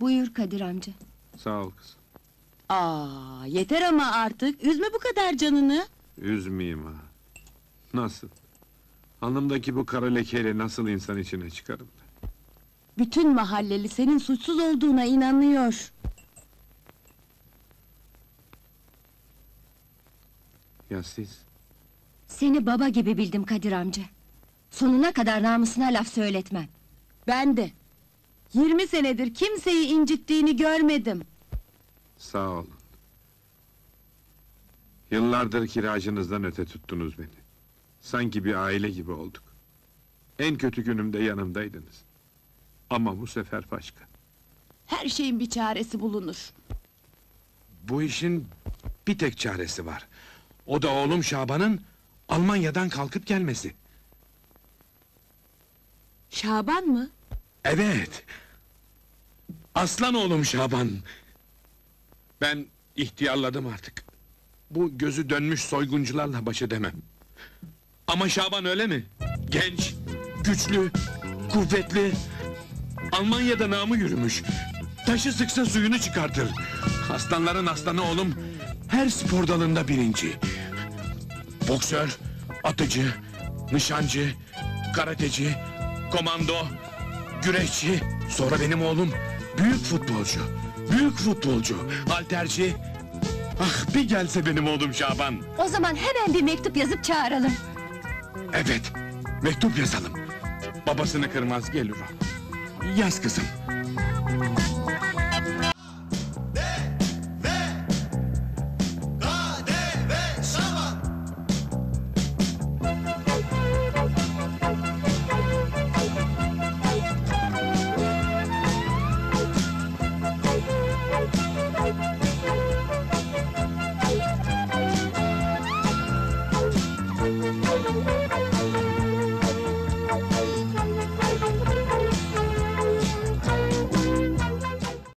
Buyur Kadir amca. Sağ ol kızım. Aa, yeter ama artık. Üzme bu kadar canını. Üzmeyeyim ha. Nasıl? Alnımdaki bu kara lekeyle nasıl insan içine çıkarım? Bütün mahalleli senin suçsuz olduğuna inanıyor. Ya siz? Seni baba gibi bildim Kadir amca. Sonuna kadar namusuna laf söyletmem. Ben de. 20 senedir kimseyi incittiğini görmedim. Sağ olun. Yıllardır kiracınızdan öte tuttunuz beni. Sanki bir aile gibi olduk. En kötü günümde yanımdaydınız. Ama bu sefer başka. Her şeyin bir çaresi bulunur. Bu işin bir tek çaresi var. O da oğlum Şaban'ın Almanya'dan kalkıp gelmesi. Şaban mı? Evet. Aslan oğlum Şaban. Ben ihtiyarladım artık. Bu gözü dönmüş soyguncularla baş edemem. Ama Şaban öyle mi? Genç, güçlü, kuvvetli. Almanya'da namı yürümüş. Taşı sıksa suyunu çıkartır. Aslanların aslanı oğlum her spor dalında birinci. Boksör, atıcı, nişancı, karateci, komando, güreşçi. Sonra benim oğlum büyük futbolcu. Büyük futbolcu, halterci. Ah bir gelse benim oğlum Şaban. O zaman hemen bir mektup yazıp çağıralım. Evet, mektup yazalım. Babasını kırmaz gelir o. Yaz kızım.